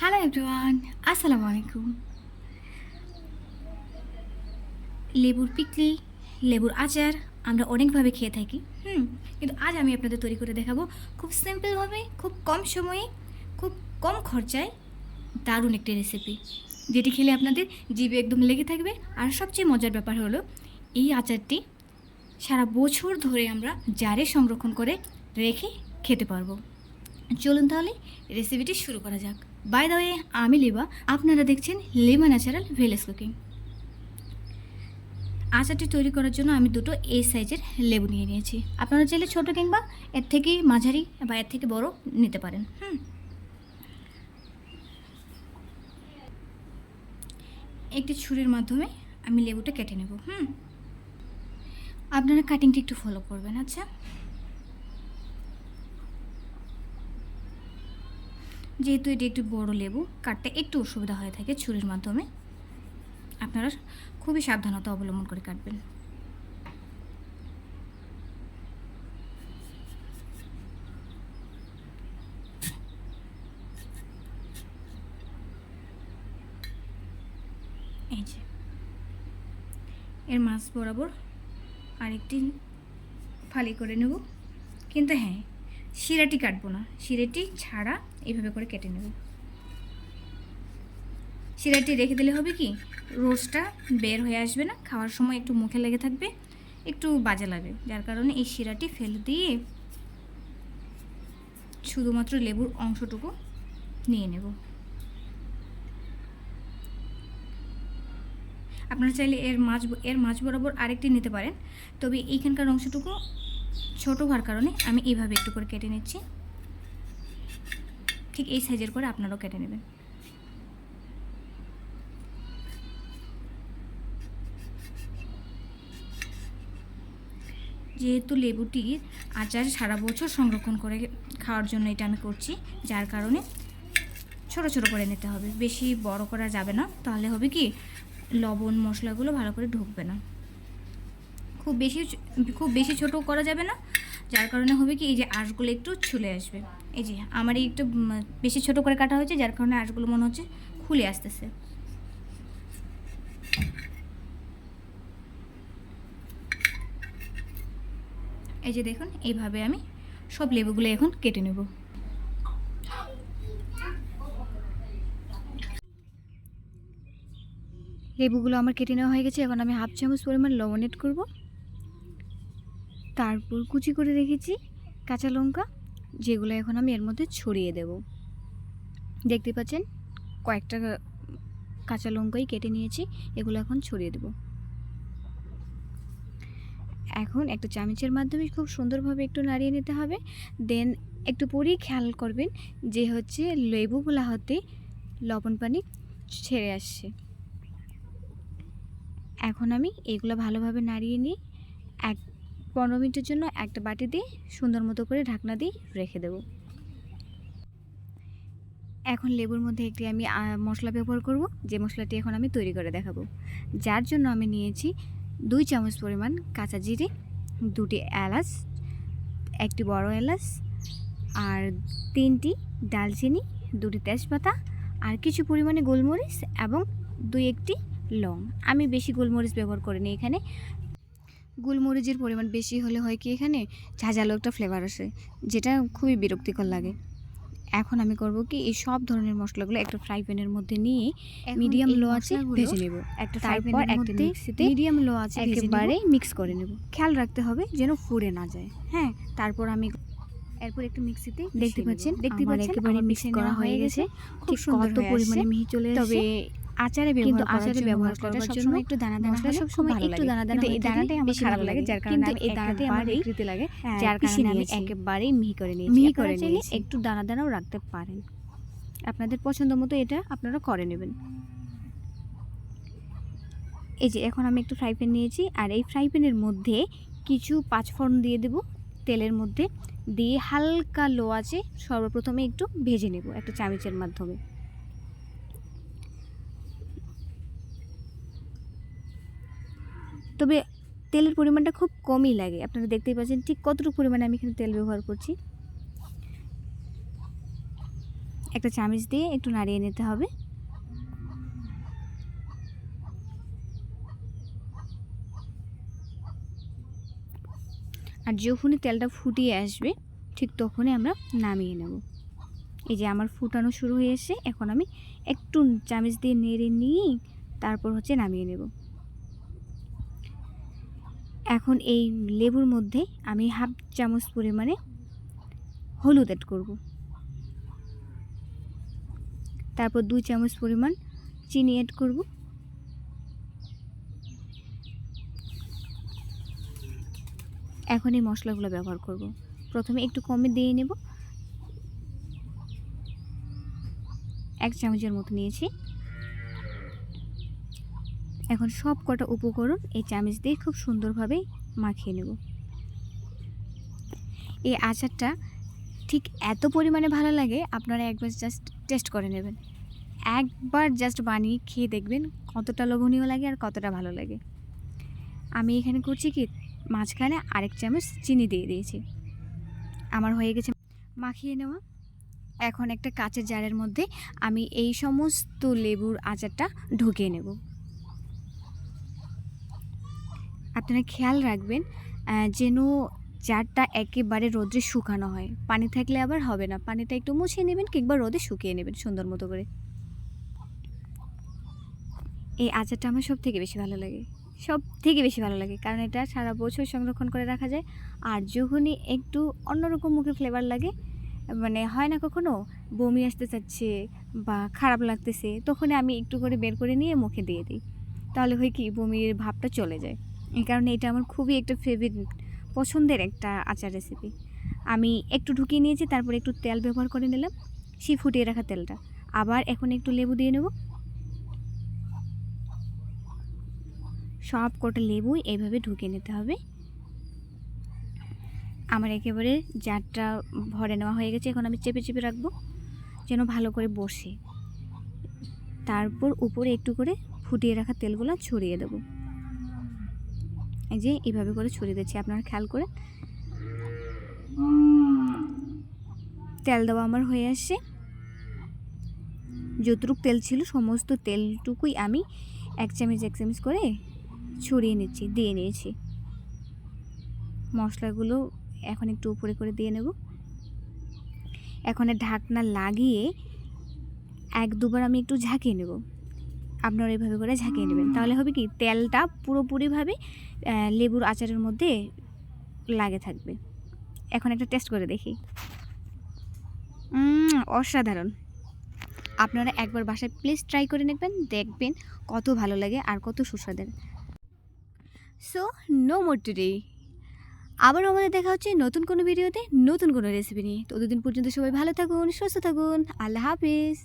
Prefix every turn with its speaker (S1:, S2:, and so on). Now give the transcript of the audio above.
S1: Hello everyone আসসালামু আলাইকুম লেবুর পিকলি লেবুর আচার আমরা অনেকভাবে খেয়ে থাকি হুম কিন্তু আজ আমি আপনাদের তৈরি করে দেখাবো খুব সিম্পলভাবে খুব কম সময়ে খুব কম খরচায় দারুণ একটি রেসিপি যেটি খেলে আপনাদের জিভে একদম লেগে থাকবে আর সবচেয়ে মজার ব্যাপার হলো, এই আচারটি সারা বছর ধরে আমরা জারে সংরক্ষণ করে রেখে খেতে পারব। চলুন তাহলে রেসিপিটি শুরু করা যাক। বাই দ্য ওয়ে আমি লিবা, আপনারা দেখছেন লিমা ন্যাচারাল ভেলেস কুকিং। আচারটি তৈরি করার জন্য আমি দুটো এই সাইজের লেবু নিয়ে নিয়েছি। আপনারা চাইলে ছোটো কিংবা এর থেকে মাঝারি বা এর থেকে বড় নিতে পারেন। হুম। একটি ছুরির মাধ্যমে আমি লেবুটা কেটে নেব। হুম। আপনারা কাটিংটি একটু ফলো করবেন আচ্ছা? যেহেতু এটি একটু বড় লেবু কাটতে একটু অসুবিধা হয়ে থাকে ছুরির মাধ্যমে। আপনারা খুবই সাবধানতা অবলম্বন করে কাটবেন। এই যে। এর মাছ বরাবর আরেকটি ফালি করে নেব। কিন্তু হ্যাঁ শিরাটি কাটবো না। শিরাটি ছাড়া এইভাবে করে কেটে নেব। শিরাটি রেখে দিলে হবে কি, রোস্টটা বের হয়ে আসবে না, খাওয়ার সময় একটু মুখে লেগে থাকবে, একটু বাজে লাগে যার কারণে এই শিরাটি ফেলে দিয়ে শুধুমাত্র লেবুর অংশটুকু নিয়ে নেব। আপনারা চাইলে এর মাছ এর মাছ বরাবর আরেকটি নিতে পারেন, তবে এইখানকার অংশটুকু ছোটো হওয়ার কারণে আমি এইভাবে একটু করে কেটে নিচ্ছি। ঠিক এই সাইজের করে আপনারাও কেটে নেবেন। যেহেতু লেবুটি আচার সারা বছর সংরক্ষণ করে খাওয়ার জন্য এটা আমি করছি, যার কারণে ছোট ছোট করে নিতে হবে। বেশি বড় করা যাবে না। তাহলে হবে কি, লবণ মশলাগুলো ভালো করে ঢুকবে না। খুব বেশি খুব বেশি ছোট করা যাবে না। যার কারণে হবে কি, এই যে আঁশগুলো একটু ছুলে আসবে। এই যে আমার এই একটু বেশি ছোট করে কাটা হয়েছে, যার কারণে আঁশগুলো মনে হচ্ছে খুলে আসতেছে। এই যে দেখুন, এইভাবে আমি সব লেবুগুলো এখন কেটে নেব। লেবুগুলো আমার কেটে নেওয়া হয়ে গেছে। এখন আমি হাফ চামচ পরিমাণ লবণ এড করব। তারপর কুচি করে রেখেছি কাঁচা লঙ্কা, যেগুলো এখন আমি এর মধ্যে ছড়িয়ে দেব। দেখতে পাচ্ছেন? কয়েকটা কাঁচা লঙ্কাই কেটে নিয়েছি, এগুলো এখন ছড়িয়ে দেব। এখন একটা চামচের মাধ্যমে খুব সুন্দরভাবে একটু নাড়িয়ে নিতে হবে। দেন একটু পরেই খেয়াল করবেন যে হচ্ছে লেবুগুলা হতে লবণ পানি ছেড়ে আসছে। এখন আমি এগুলো ভালোভাবে নাড়িয়ে নিই পনেরো মিনিটের জন্য একটা বাটি দিয়ে সুন্দর মতো করে ঢাকনা দিয়ে রেখে দেব। এখন লেবুর মধ্যে একটি আমি মশলা ব্যবহার করব, যে মশলাটি এখন আমি তৈরি করে দেখাবো। যার জন্য আমি নিয়েছি দুই চামচ পরিমাণ কাঁচা জিরে, দুটি এলাচ, একটি বড় এলাচ, আর তিনটি ডালচিনি, দুটি তেজপাতা, আর কিছু পরিমাণে গোলমরিচ এবং দুই একটি লং। আমি বেশি গোলমরিচ ব্যবহার করিনি এখানে। গোলমরিচের পরিমাণ বেশি হলে হয় কি এখানে? ঝাঁঝালো একটা ফ্লেভার আসে যেটা খুবই বিরক্তিকর লাগে। এখন আমি করব কি এই সব ধরনের মশলাগুলো একটা ফ্রাই প্যানের মধ্যে নিয়ে মিডিয়াম লো আছে ভেজে নেব। একটা তারপর একটা মিক্সিতে মিডিয়াম লো আছে একেবারে মিক্স করে নেব। খেয়াল রাখতে হবে যেন পুড়ে না যায়। হ্যাঁ তারপর আমি এরপর একটু মিক্সিতে দেখতে পাচ্ছেন? দেখতে পাচ্ছেন? একেবারে মিক্স করা হয়ে গেছে। খুব সুন্দর পরিমাণে মিহি চলে এসেছে। তবে আচারে ব্যবহার আচারে ব্যবহার করার জন্য একটু দানা দানা মশলা সব সময় একটু দানা দানা এই দানাটাই আমার খারাপ লাগে। যার কারণে আমি এই দানাটাই আমার বিকৃতি লাগে। যার কারণে আমি একেবারেই মিহি করে নিয়েছি। মিহি করে নিয়েছি। একটু দানা দানাও রাখতে পারেন। আপনাদের পছন্দ মতো এটা আপনারা করে নেবেন। এই যে এখন আমি একটু ফ্রাই প্যান নিয়েছি। আর এই ফ্রাই প্যানের মধ্যে কিছু পাঁচফোড়ন দিয়ে দেব। তেলের মধ্যে। দিয়ে হালকা লো আছে সর্বপ্রথমে একটু ভেজে নেব একটা চামচের মাধ্যমে। তবে তেলের পরিমাণটা খুব কমই লাগে। আপনারা দেখতেই পাচ্ছেন ঠিক কতটুকু পরিমাণে আমি এখানে তেল ব্যবহার করছি। একটা চামচ দিয়ে একটু নাড়িয়ে নিতে হবে। আর যখনই তেলটা ফুটিয়ে আসবে, ঠিক তখনই আমরা নামিয়ে নেব। এই যে আমার ফুটানো শুরু হয়ে এসে এখন আমি একটু চামচ দিয়ে নেড়ে নিয়ে তারপর হচ্ছে নামিয়ে নেব। এখন এই লেবুর মধ্যে আমি হাফ চামচ পরিমাণে হলুদ অ্যাড করব। তারপর দুই চামচ পরিমাণ চিনি অ্যাড করব। এখন এই মশলাগুলো ব্যবহার করব। প্রথমে একটু কমে দিয়ে নেব। এক চামচের মতো নিয়েছি। এখন সব কটা উপকরণ এই চামচ দিয়ে খুব সুন্দরভাবে মাখিয়ে নেব। এই আচারটা ঠিক এত পরিমাণে ভালো লাগে, আপনারা একবার জাস্ট টেস্ট করে নেবেন। একবার জাস্ট বানিয়ে খেয়ে দেখবেন কতটা লোভনীয় লাগে আর কতটা ভালো লাগে। আমি এখানে করছি কি, মাঝখানে আরেক চামচ চিনি দিয়ে দিয়েছি। আমার হয়ে গেছে মাখিয়ে নেওয়া। এখন একটা কাঁচের জারের মধ্যে আমি এই সমস্ত লেবুর আচারটা ঢুকিয়ে নেব। আপনারা খেয়াল রাখবেন যেন চারটা একেবারে রোদে শুকানো হয়। পানি থাকলে আবার হবে না। পানিটা একটু মুছিয়ে নেবেন কিংবা রোদে শুকিয়ে নেবেন সুন্দর মতো করে। এই আচারটা আমার সব থেকে বেশি ভালো লাগে। সব থেকে বেশি ভালো লাগে। কারণ এটা সারা বছর সংরক্ষণ করে রাখা যায়। আর যখনই একটু অন্যরকম মুখে ফ্লেভার লাগে মানে হয় না কখনো, বমি আসতে চাচ্ছে বা খারাপ লাগতেছে, তখনই আমি একটু করে বের করে নিয়ে মুখে দিয়ে দিই। তাহলে হয় কি, বমির ভাবটা চলে যায়। এই কারণে এটা আমার খুবই একটা ফেভারিট পছন্দের একটা আচার রেসিপি আমি একটু ঢুকিয়ে নিয়েছি, তারপর একটু তেল ব্যবহার করে নিলাম। সেই ফুটিয়ে রাখা তেলটা। আবার এখন একটু লেবু দিয়ে নেব। সব কটা লেবু এইভাবে ঢুকিয়ে নিতে হবে। আমার একেবারে জারটা ভরে নেওয়া হয়ে গেছে, এখন আমি চেপে চেপে রাখব, যেন ভালো করে বসে। তারপর উপরে একটু করে ফুটিয়ে রাখা তেলগুলো ছড়িয়ে দেব। এই যে এইভাবে করে ছড়িয়ে দিচ্ছি, আপনারা খেয়াল করে। তেল দেওয়া আমার হয়ে আসছে। যতটুকু তেল ছিল সমস্ত তেলটুকুই আমি এক চামচ এক চামচ করে ছড়িয়ে নিচ্ছি, দিয়ে নিয়েছি। মশলাগুলো এখন একটু উপরে করে দিয়ে নেব। এখন ঢাকনা লাগিয়ে এক দুবার আমি একটু ঝাঁকিয়ে নেব। আপনারা এইভাবে করে ঝাঁকিয়ে নেবেন। তাহলে হবে কি, তেলটা পুরোপুরিভাবে লেবুর আচারের মধ্যে লাগে থাকবে। এখন একটা টেস্ট করে দেখি। অসাধারণ। আপনারা একবার বাসায় প্লিজ ট্রাই করে নেবেন, দেখবেন কত ভালো লাগে আর কত সুস্বাদের সো নো মোর টুডে আবারও আমাদের দেখা হচ্ছে নতুন কোনো ভিডিওতে নতুন কোনো রেসিপি নিয়ে। ততদিন পর্যন্ত সবাই ভালো থাকুন, সুস্থ থাকুন। আল্লাহ হাফিজ।